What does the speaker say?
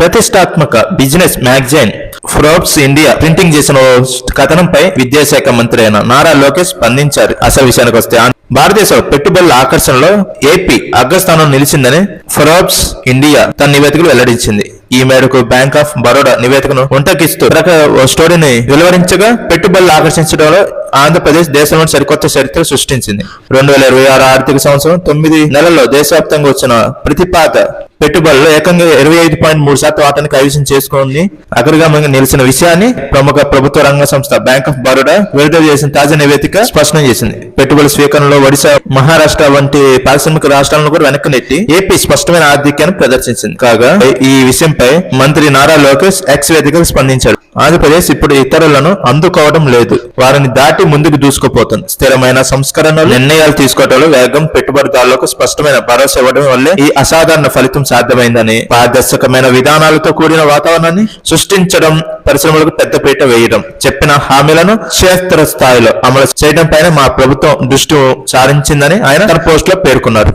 ప్రతిష్టాత్మక business magazine Forbes India printing చేసిన ఓ కథనంపై విద్యాశాఖ మంత్రి అయిన నారా లోకేష్ స్పందించారు. అసలు విషయానికి వస్తే భారతదేశ పెట్టుబడుల ఆకర్షణలో ఏపీ అగ్రస్థానం నిలిచిందని ఫ్రోబ్స్ ఇండియా తన నివేదికలు వెల్లడించింది. ఈ మేరకు బ్యాంక్ ఆఫ్ బరోడా నివేదికను ఉంటకిస్తూ రక ఓ స్టోరీని వెలువరించగా పెట్టుబడులు ఆకర్షించడంలో ఆంధ్రప్రదేశ్ దేశంలో సరికొత్త చరిత్ర సృష్టించింది. రెండు వేల ఇరవై ఆరు ఆర్థిక సంవత్సరం తొమ్మిది నెలల్లో దేశవ్యాప్తంగా వచ్చిన ప్రతిపాద పెట్టుబడులు ఏకంగా ఇరవై ఐదు పాయింట్ మూడు శాతం వాటాన్ని కైవసం చేసుకుంది అగ్రగామంగా నిలిచిన విషయాన్ని ప్రముఖ ప్రభుత్వ రంగ సంస్థ బ్యాంక్ ఆఫ్ బరోడా విడుదల చేసిన తాజా నివేదిక స్పష్టం చేసింది. పెట్టుబడుల స్వీకరణలో ఒడిశా మహారాష్ట్ర వంటి పారిశ్రామిక రాష్ట్రాలను కూడా వెనక్కి నెట్టి ఏపీ స్పష్టమైన ఆధిక్యాన్ని ప్రదర్శించింది. కాగా ఈ విషయంపై మంత్రి నారా లోకేష్ ఎక్స్ వేదికలు స్పందించాడు. ఆంధ్రప్రదేశ్ ఇప్పుడు ఇతరులను అందుకోవడం లేదు. వారిని దాటి ముందుకు దూసుకుపోతుంది. స్థిరమైన సంస్కరణలు నిర్ణయాలు తీసుకోవడంలో వేగం పెట్టుబడిదారులకు స్పష్టమైన భరోసా ఇవ్వడం వల్లే ఈ అసాధారణ ఫలితం సాధ్యమైందని పారదర్శకమైన విధానాలతో కూడిన వాతావరణాన్ని సృష్టించడం పరిశ్రమలకు పెద్దపీట వేయడం చెప్పిన హామీలను క్షేత్ర స్థాయిలో అమలు చేయడం పైన మా ప్రభుత్వం దృష్టి సారించిందని ఆయన తన పోస్ట్లో పేర్కొన్నారు.